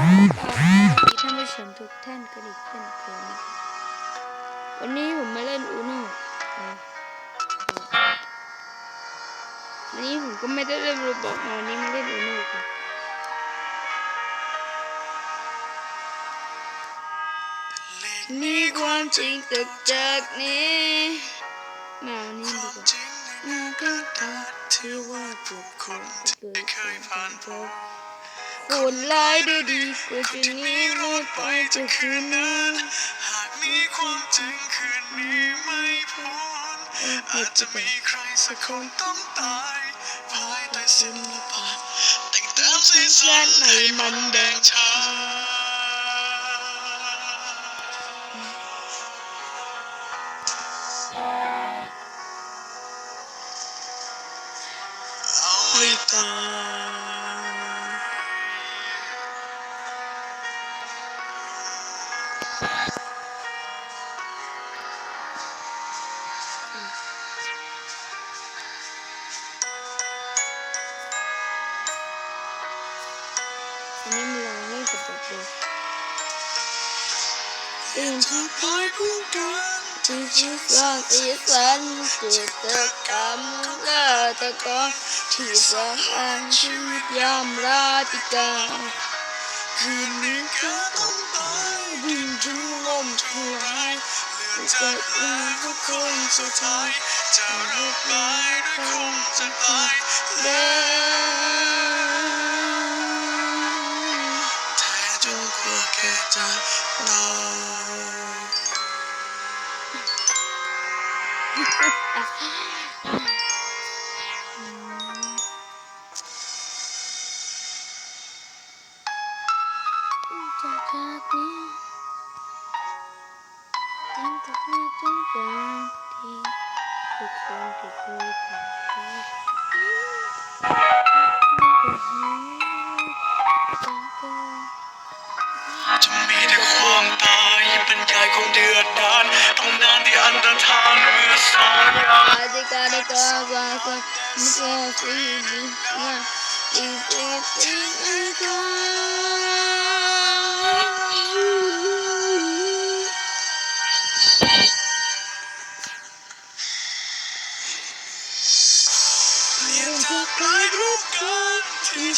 ท่านผู้ชมทุกท่านกันอีกเช่นเคยนวันนี้ผมมาเล่นอูโน่วันนี้ผมก็ไม่ได้เล่นโรบอกวันนี้มาเล่นอูโน่กันมีความจริงตึกจากนี้มาวันนี้ดีกว่าน่ากระดที่ว่าบุคคลที่เคยผ่านพบ คนร้ายดูดีกว่าจะหนี้ลดไปจากคืนนั้นหากมีความจริงคืนนี้ไม่พ้นอาจจะมีใครสักคนต้องตายภายใต้ศิลปะแต่งตามสีสันให้มันแดงชา นนี้มันลองเล่นกับแบบเลยตื่นที่พายผู้กันที่ที่สร้างสีสันจิตกรรมฆาตกรที่สร้างชีวิตยามราติกาคืนนี้ก็ต้องตาย ดิ้นจุนลมทลายเหลือจากมือทุกคนสุดท้ายจะรับไปด้วยคงจะตายเด้อแท้จนกว่าแกจะตาย จะมีแต่ความตายบรรยายคงเดือดดานต้องนานที่อันตรธานเมื่อสองยาม Adhikari kavasa mukoti dikha iti tika Liên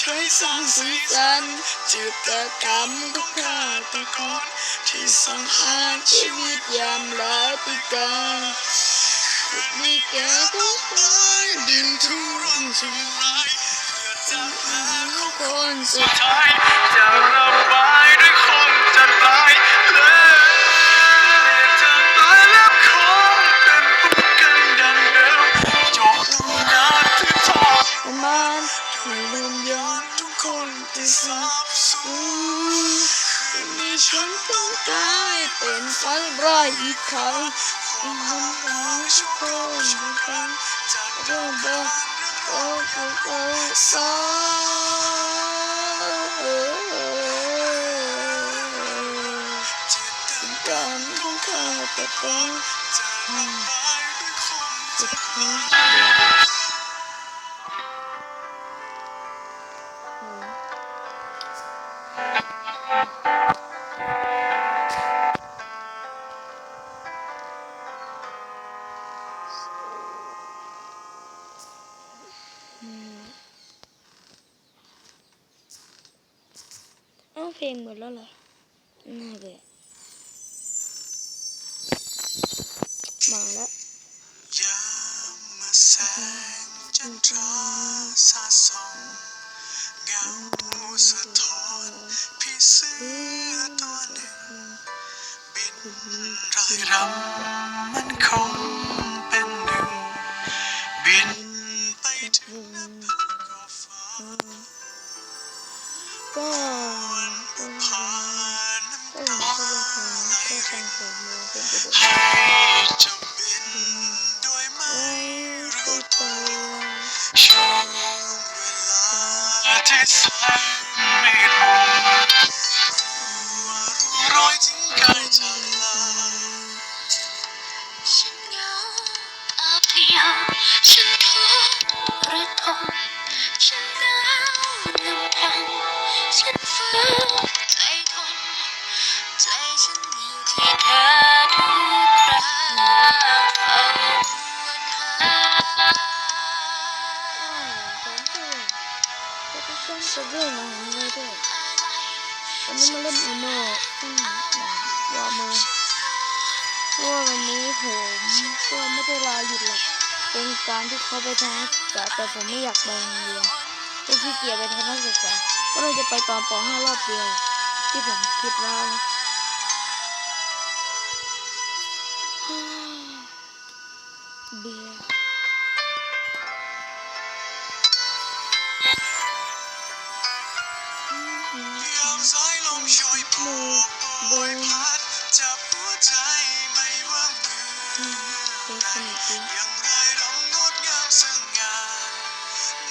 thì cháy sang dĩ San จิตกรรมของฆาตกรที่สังหารชีวิตยามลาติกาขุดมีแก่ผู้ตายดินทุรนทุรายเพื่อจะหาคนสุดท้ายจะระบายด้วยคน ฉันต้องตายเป็นฝันร้ายอีกครั้งความรักชั่วโคตรชั่วครั้งจากเริ่มบอกโอ้โอ้โอ้าจิตการของข้าตะกอนจะระ เพลงหมดแล้วเหรอ น่าเลยมาแล้วยามมาแสงจันทราสาสองเงาสะท้อนพี่เสือตัวหนึ่งบินรายรำมันคง ที่แสนมืดมนร้อยถึงกายจะลาฉันเหงาอาเดียวฉันทุกข์ระทม ไว้ด้วยวันนี้มาเล่นอูโน่ซึ่งวอมาว่าวันนี้ผมก็ไม่ได้ลาหยุดหรอกเป็นการที่เขาไปทางนักศึกษาแต่ผมไม่อยากไปโรงเรียนก็ขี้เกียจไปทางนักศึกษาก็เลยจะไปตอนป .5 รอบเดียวที่ผมคิดว่านะเบียร์ บยพัดจับหัวใจไม่ว่าเมื่เป็นสอนิทดียังไรรำงดงามสง่า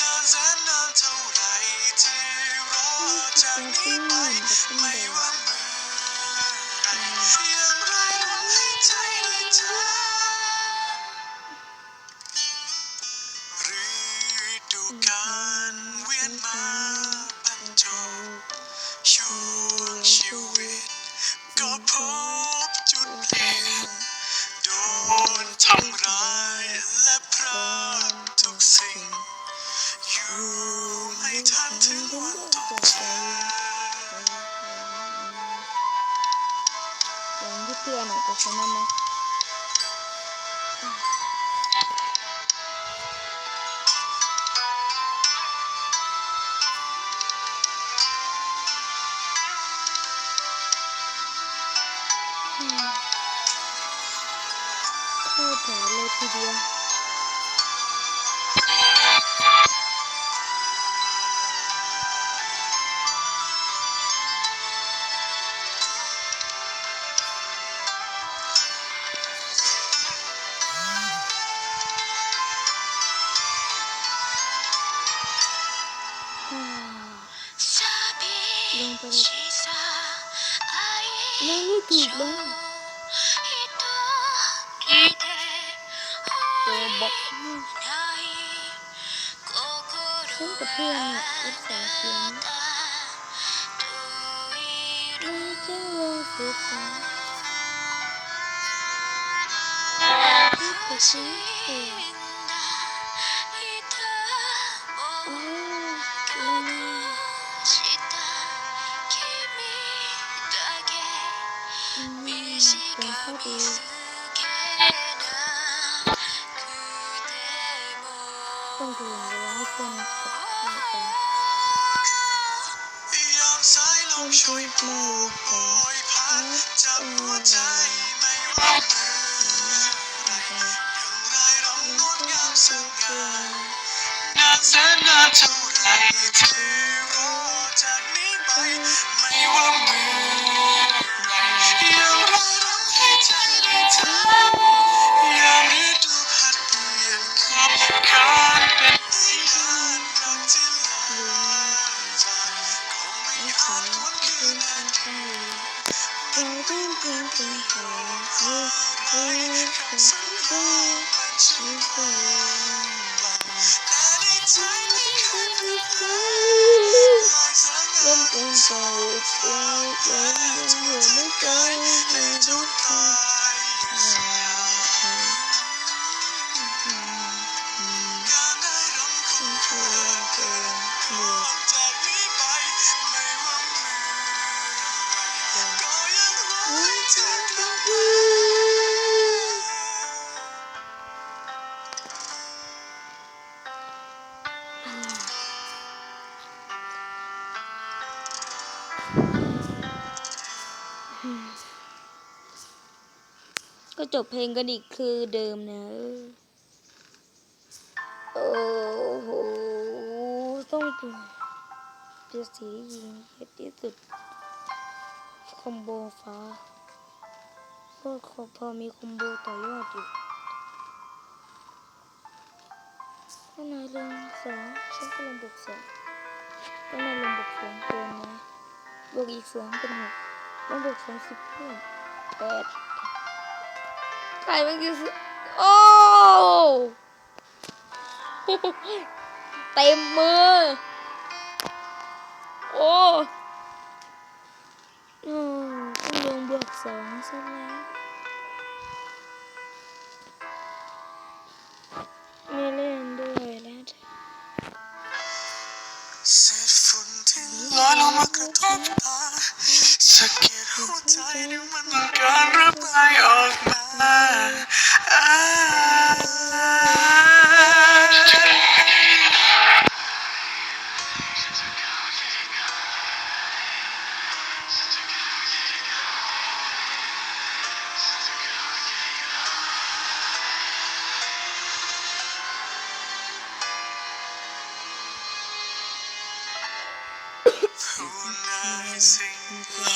นานแสนนานเท่าไรที่รอจากนี้ไปไม่ว่า เลยทีเดียวอ่าลงไปเลยนั่งไม่ถู กแล้วตัวบอกฉันกับเพื่อนเนี่ยรักษาเสียงไม่ใช่ว่าเสียใจที่เธอฉันเสียโอ้ลงอืมเป็นข้อดีต้องดูเวลาให้เพื่อนกับเพื่อนไปลมช่วยโบกจับหัวใจไม่ว่าเมื่อไรอย่างไรรำงดงามสง่านานแสนนานเท่าไรที่รอจากนี้ไปไม่ว่าเมื่อ ต้องเป็น จบเพลงกันอีกคือเดิมนะโอ้โหต้องเป็นเปียสียิงเยอะที่สุดคอมโบฟ้าก็พอมีคอมโบต่อยอดอยู่ข้างในลงสองฉันก็ลงบวกสองข้างในลงบวกสองเกินไหมบวกอีกสองเป็นหกลงบวกสองสิบเพิ่มแปด ไก่มันคือโอ้เต็มมือ โอ้อืต้องลงบวกสองซะแล้วไม่เล่นด้ล้เศนที่อยลงหัวใจนี่มันต้การระบายออกมา Who lies in love?